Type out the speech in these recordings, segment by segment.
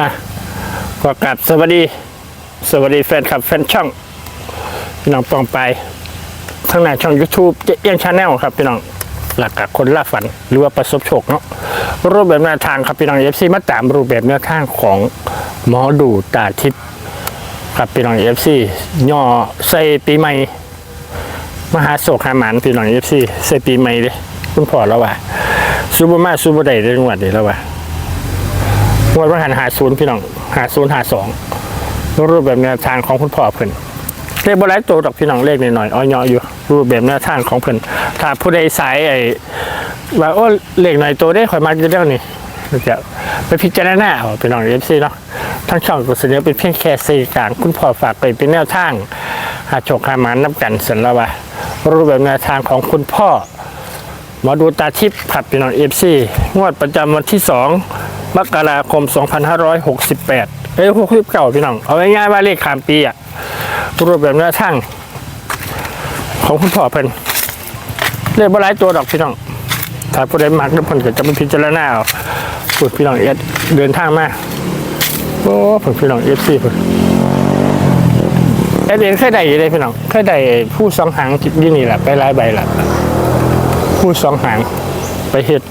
ฮะก็กลับสวัสดี สวัสดีแฟนคลับแฟนช่อง พี่น้องปองไปทั้งในช่อง YouTube เจเอี้ยงชาแนลครับพี่น้องหลักกับคนล่าฝันหรือว่าประสบโชคเนาะรูปแบบแนวทางครับพี่น้องเอฟซีมาตามรูปแบบแนวทางของหมอดูตาทิพย์ครับพี่น้องเอฟซีย่อใส่ปีใหม่ มหาโศกหาหมานพี่น้องเอฟซีใส่ปีใหม่เลยคุณพ่อแล้วว่าซูเปอร์มาซูเปอร์ไดได้จังหวัดนี้แล้วว่า งวดวันหันหาศูนย์พี่น้องหาศูนย์หาสองรูปแบบแนวทางของคุณพ่อเพิ่นเลขบหลายตัวดอกพี่น้องเลขหน่อยๆอ้อยอยู่ รูปแบบแนวทางของเพิ่นถ้าผู้ใดสายไอ้ว่าโอ้เลขหน่อยตัวได้ข่อยมาจะเรื่องนี้จะไปพิจารณาเอาพี่น้องเอฟซีเนาะทั้งช่องก็เสนอเป็นเพียงแค่สื่อกลางคุณพ่อฝากไปเป็นแนวทางหาโชคหาหมานนับกันสันแล้วว่ารูปแบบแนวทางของคุณพ่อหมอดูตาทิพย์ขับพี่น้องเอฟซีงวดประจำวันที่2 มกราคม 2568 เอ้ยพวกคลิปเก่าพี่น้อง เอาง่ายๆว่าเลขขามปีอะรูปแบบแนวทาง ของคุณพ่อเพิ่นเลขบ่หลายตัวดอกพี่น้อง ถ้าผู้ใดมักแล้วเพิ่นก็จะไปพิจารณาเอาพูดพี่น้องเอสเดินทางมา โอ้เพิ่นพี่น้องเอฟซีเพิ่นเอสเองเคยได้อยู่เลยพี่น้อง เคยได้ผู้สองหางยี่นี่แหละไปหลายใบละผู้สองหางไปเฮ็ด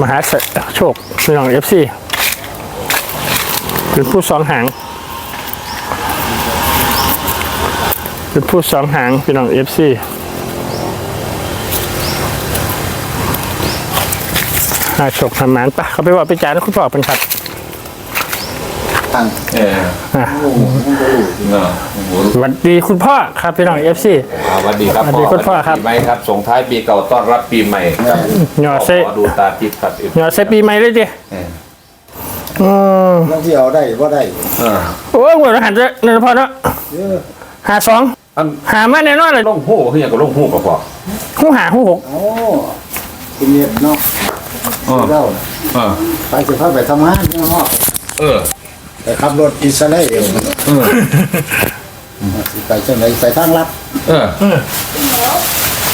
มหาเสโชคพี่น้องเอฟซีเป็นผู้สองหาง เป็นผู้สองหางพี่น้องเอฟซีหาโชคทำหมานปะเขาไปว่าไปจ่ายนะคุณพ่อเป็นครับ ตั้งเออโอ้โหมันก็รู้เนอะโอ้โหสวัสดีคุณพ่อครับพี่น้องเอฟซีอ่าสวัสดีครับสวัสดีคุณพ่อครับ ปีใหม่ครับส่งท้ายปีเก่าต้อนรับปีใหม่ครับหยอดเซขอดูตาทิพย์ครับหยอดเซปีใหม่เลยดิเอออืมแล้วที่เอาได้ว่าได้เออโอ้ยหัวหันจะเนินพอเนาะเออหาสองอันหามาแน่นอนเลยล่องหู้คืออย่างกับล่องหู้กับพ่อหูหาหูหกโอ้คุณเนียเนาะเออเจ้าเออไปจะพาไปทำงานเนาะเออ ไป ขับรถอิสราเอลเออ ไปจังไหนไปทางลัดเออ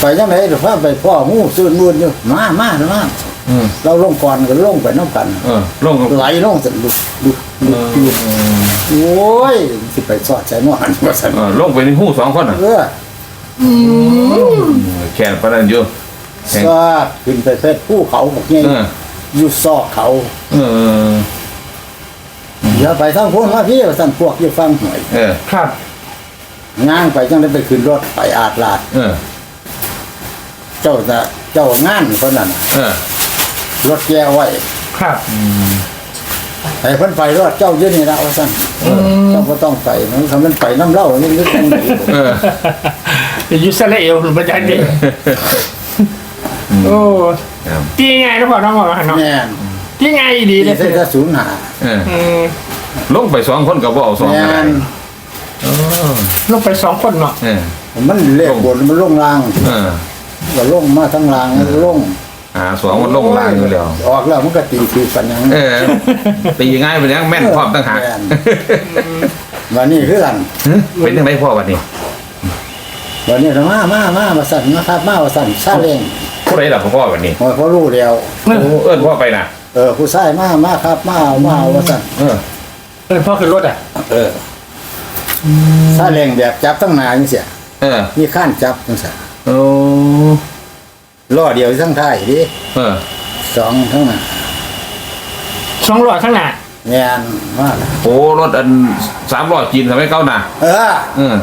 ไปจังไหนเดี๋ยวพาไปพ่อหมู่ซื่นนู่นอยู่มามาเถอะมาเออเราลงก่อนก็ลงไปน้ำกัน เออล่องกับไหลลงสลุกลุกลุกลุกโอ้ยสิไปสอดใจนอนว่าสันเออล่องไปในหู้สองคนอะเออแขนประเด็นอยู่แข็งสอดขึ้นไปเพชรภูเขาบอกไงเอออยู่ซอกเขา เออ อย่าไปทางพูนมาพี่ว่าสั่นพวกอยู่ฟังหน่อยเออ ครับ ง้างไปจังได้ไปขึ้นรถไปอาดลาด เออ เจ้าจะเจ้างานคนนั้นน่ะเออ รถแก้ไว้ครับให้เพิ่นไปรถเจ้าอยู่นี่นะว่าสั่นเจ้าก็ต้องไปมันทำมันไปน้ำเหล้านี่นึกจังไดเอออิสราเอลหรือประจันดิโอ้ครับ ตีไงนะพ่อน้องบอกว่าเนาะแม่นตีไงดีเลนี่ยใส่กระสุนหา เออ อืม ลงไปสองคนกับว่าเอาสองแม่กันนลงไปสองคนเนาะเออมันเลขบนมันลงล่างเออก็ลงมาทั้งล่างมันลงหาสองมันลงล่างอยู่แล้ว ออกแล้วมันก็ตีคือกันหยังเออตีง่ายไปยังแม่นพร้อมตั้งหากแม่นวันนี้คือกันฮะเป็นยังไงพ่อวันนี้วันนี้มามามามาสั่นมาครับมาว่าสั่นซาเล้งผู้ใดหลับพ่อวันนี้โอ้ยเขารู้แล้วโอ้เอิ้นพ่อไปนะเออผู้ชายมามาครับมาเอามาเอาว่าสั่นเออ เออพ่อขึ้นรถอะเออซาเล้งแบบจับทั้งหนาจังเสียเออ มีข้านจับจังซี่โอ้ล้อเดียวทั้งท้ายดิเออ สองทั้งหน้าสองหลอดข้างหน้าแม่นมากโอ้รถอันสามร้อยจีนทำให้เก้าหนาเออเออ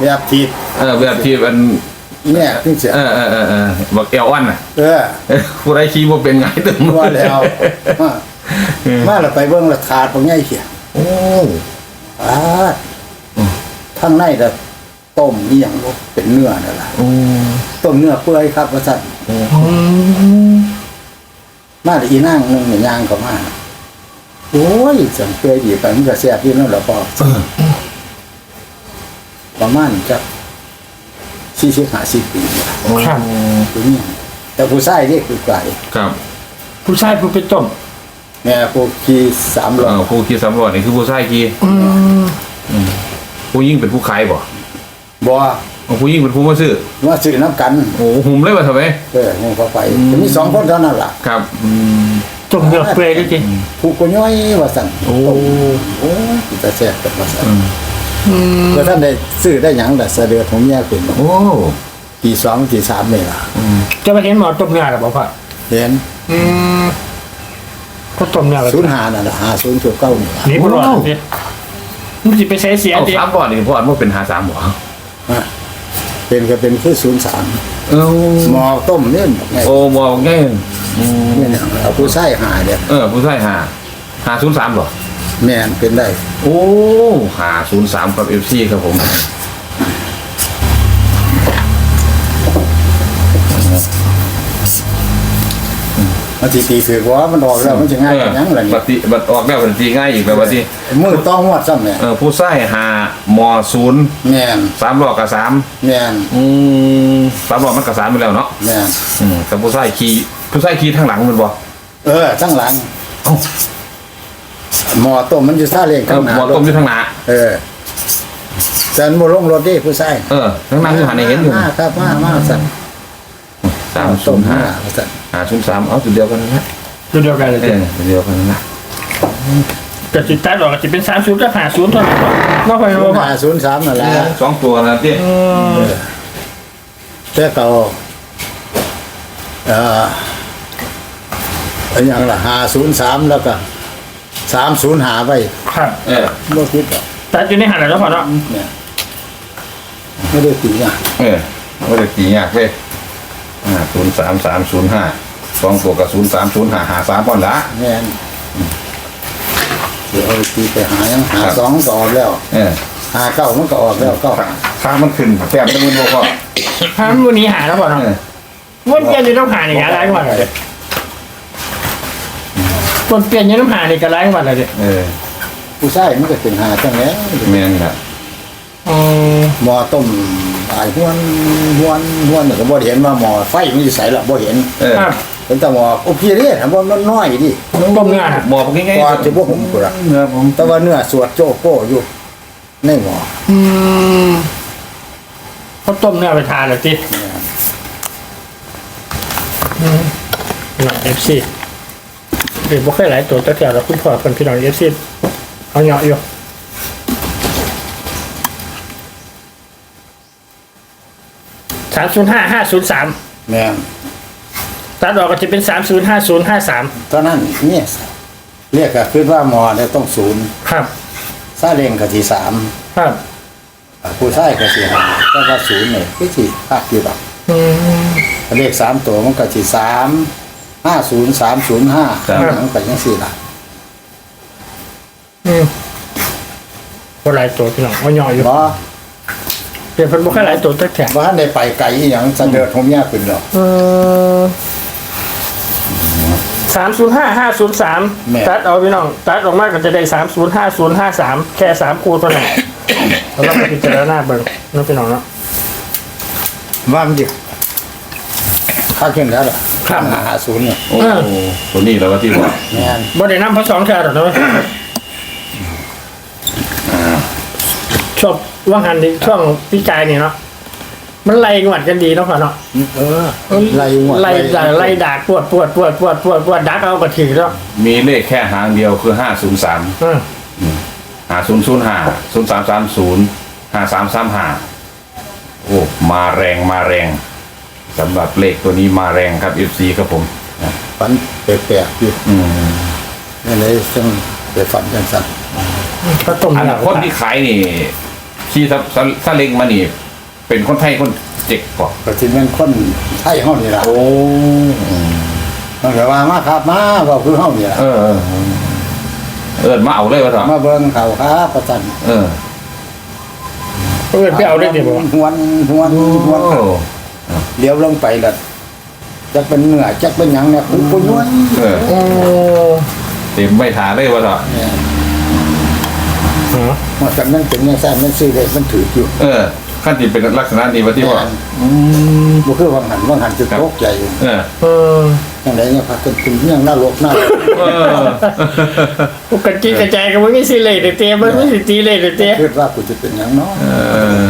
แบบทีบเออแบบที่อัน เนี่ยจังเสียเออเออเออเออบอกแก้วอ้วนน่ะเออเออผู้ใดขี่ว่าเป็นไงตึมว่าแล้วมามาแล้วไปเบิ่งราคาบ่ใหญ่เสียโอ้อ่าทั้งในก็ต้มอีหยังบ่เป็นเนื้อนั่นล่ะโอ้ต้มเนื้อเปื่อยครับว่าซั่นอืมมาแล้วอีนางนึงเนี่ยย่างเข้ามาโอ้ยสันเปื่อยดีไปมันก็แซ่บอยู่นั่นแหละพ่อเออประมาณจัก40 50ปีนี่ล่ะโอ้ผู้นี้แต่ผู้ชายนี่คือไกลครับ ผู้ชายผู้ไปต้ม แม่ผู้ขี่สามเอล้ออผู้ขี่สามร้อยนี่คือผู้ชายขี่อืมผู้ยิ่งเป็นผู้ขายบ่บ่เอาผู้ยิ่งเป็นผู้มาซื้อว่าซื้อน้ำกัน โอ้หุ่มเลยว่าทำไมเออยังพอไปจะมีสองคนเท่านั้นล่ะ ครับอืมจมเดือดเปื่อยด้วยจิผู้ก็ย่อยว่าสั่นโอ้โอ้ยแต่แซ่บกับว่าสั่นอืมแล้วท่านได้ซื้อได้หยังแต่สะเดือดผมแยกเป็นโอ้กี่สองกี่สามนี่ล่ะอืมจะไปเห็นหมอต้มเนื้อหรือเปล่าพ่อเห็นอืม ก็ต้มเนื้อศูนย์หานั่นล่ะหาศูนย์จุดเก้านี่ล่ะนี่พอรอดสิมันจะไปใช้เสียเอาดิสามบ่อนี่พ่ออันว่าเป็นหาสามบ่อะเป็นก็เป็นคือศูนย์สามเออหมอต้มเนี่ยไงโอ้บ่ง่ายอืมเนี่ยเอาผู้ใส่หาเนี่ยเออผู้ชายหาหาศูนย์สามบ่แม่นเป็นได้ โอ้หาศูนย์สามกับเอฟซีครับผม มันสิตีถือว่ามันออกแล้วมันจะง่ายกว่าหยังล่ะบันี่ดติบัดออกแล้วบัดตีง่ายอีกแล้วบัดที่มือต้องงวดซ้ำเนี่ยเออผู้ชายหาหมอศูนย์แม่นสามหลอกกับสามแม่นอืมสามหลอกมันกับสามไปแล้วเนาะแม่นอืมแต่ผู้ชายขี่ผู้ชายขี่ทางหลังมันบ่เออทั้งหลังเอ้าหมอต้มมันอยู่ท่าเลี้ยงเอข้าองหน้าหมอต้มอยู่ทางหน้าเออแต่มันบ่ลงรถดิผู้ใส่เออทางหน้าคือหันในเห็นอยู่มาครับมามาสั่นสามศูต้มนย์ห้ามาสั่น หาศูนย์สามเอาจุดเดียวกันนะตัวเดียวกันเลยเอสิอจุดเดียวกันนะแต่จิตตัดออกก็จะเป็นสามศูนย์กับหาศูนย์เท่านั้นนอกไปศูบ่นย์พ่อห้าศูนย์สามนั่นแหละสองตัวนะที่อืมแต่เก่าเอ่ออันยังล่ะห้าศูนย์สามแล้วก็สามศูนย์หาไปครับเออบ่คิดหรอกตัดอยู่ในหันแล้วพ่อเนาะเนี่ยไม่ได้ตีอะเออว่าจะกี่ยากเลยอ่า ศูนย์สามสามศูนย์ห้าสองตัวกับศูนย์สามศูนย์ห้าหาสามป้อนละแม่นเดี๋ยวเอาตีไปหายังหาครับสองก็ออกแล้วเออหาเก้ามันก็ออกแล้วเก็ถ้ามันขึ้นแต้มตะมุนบ่พ่อถ้ามันวันนี้หาแล้วพ่อเนาะเออวนเปลี่ยนอยู่ต้องหานี่อะไรกว่าเลยวนเปลี่ยนอยู่ต้องหานี่ก็ไรกว่าเลยเออผู้ชายมันก็เป็นหาจังแล้วแม่นครับอืมหมอต้ม ไอ้ห้วนห้วนห้วนเนี่ยก็บ่เห็นว่าหมอไฟมันอยู่ใส่ละบ่เห็นเออครับเป็นแต่หมอโอ้พี่เด้ถามว่ามันน้อยดิต้มเนื้อน่ะบอกง่ายกว่าจะบ่ผมกูละเนื้อผมแต่ว่าเนื้อสวดโจโก้อยู่ในหมออืมเขาต้มเนื้อไปทานเลยจิหน่อยเอฟซีเดี๋ยวบ่เคยหลายตัวแต่แถวเราคุณพ่อคนพี่น้องเอฟซีเอาเหยาะอยู่ สามศูนย์ห้าห้าศูนย์สามแม่นตัดออกก็จะเป็นสามศูนย์ห้าศูนย์ห้าสามตอนนั้นเนี่ยเรียกก็คือว่าหมอเนี่ยต้องศูนย์ครับ ซาเล้งก็ที่สามครับผู้ชายก็สี่ห้าแต่ว่าศูนย์เนี่ยคือที่ภาคอยู่ดอกอืมเลขสามตัวมันก็ที่สามห้าศูนย์สามศูนย์ห้ามันก็ยังสี่ละอืมบ่หลายตัวพี่น้องเอาเหยาะอยู่บ่ เดี๋ยวเพิ่นบ่เคยหลายตัวแต่แถวว่าได้ไปไกลอหย่างเสนอผมยากขึ้นหรอกสามศูนย์ห้าห้าศูนย์สามแม่ตัดเอาพี่น้อง ตัดออกมาก็จะได้สามศูนย์ห้าศูนย์ห้าสามแค่สามคูตัวนั้นเราต้องไปพิจารณาเบิ่งนะพี่น้องเนาะ ว่ามันดิค่าขึ้นแล้วล่ะครับ หาศูนย์เนี่ยโอ้ตัวนี้แล้วว่าที่บอกแม่นบ่ได้นำพระสองแถวหรอกเนาะ ชอบว่างหันในช่วงพี่กายนี่เนาะมันไล่งวดกันดีเนาะพ่อเนาะเออไล่งวดไล่ด่าไล่ด่าปวดปวดปวดปวดปวดปวดดักเอาก็ถือแล้วมีเลขแค่หางเดียวคือห้าศูนย์สามอืมหาศูนย์ศูนย์ห้าศูนย์สามสามศูนย์ห้าสามสามห้าโอ้มาแรงมาแรงสำหรับเลขตัวนี้มาแรงครับ FC ครับผมนะฝันแปลกๆอยู่อืมนี่เลยซึ่งไปฝันกันสั่นก็ต้มอันเนื้อคนที่ขายนี่ ที่ซาซาซาเล็งมานี่ เป็นคนไทยคนเจ็กกว่าก็สิเป็นคนไทยเฮานี่ล่ะโอ้มันก็ว่ามาครับมาก็คือเฮานี่ล่ะเออเออเอินมาเอาเลยวะเถอะมาเบิ่งเขาครับประจันเออเออไปเอาได้ดิบ่หวนหวนหวนโอ้เดี๋ยวลงไปแล้วจะเป็นเนื้อจะเป็นหยังเนี่ยคุณคุณย้วยเออโอ้เต็มไม่ทาเลยวะเถอะเนี่ย อ๋อมันจำนั้นเป็นยังไงมันซื้อได้มันถืออยู่เออขั้นที่เป็นลักษณะนี้วะที่ว่าอืมบ่คือวังหันวังหันจะตกใจอยู่เออเออจังไดเนี่ยพากันกินเรื่องน่าโลกน่าเออปกติกระจายก็ไม่มีสิเลยแต่เตี้ยมันไม่สิตีเลยแต่เตี้ยคิดว่ากูจะเป็นหยังเนาะเออ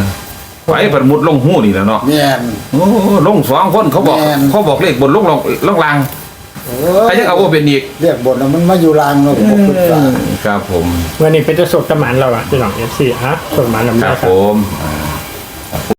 ไปผัดมุดลงหูนี่แหล้วเนาะแม่นโอ้ลงสองคนเขาบอกแม่นเขาบอกเลขบนลงลงลงลางเใครยังเอาโอเป็นอีกเรียกบทแล้วมันมาอยู่ลางเราบอกขึ้นฟ้าครับผมวันนี้เป็นจะสดกระหมันเราอะพี่น้องเอฟซีฮะสดกระหมันลำคได้รับครัผบมอ่า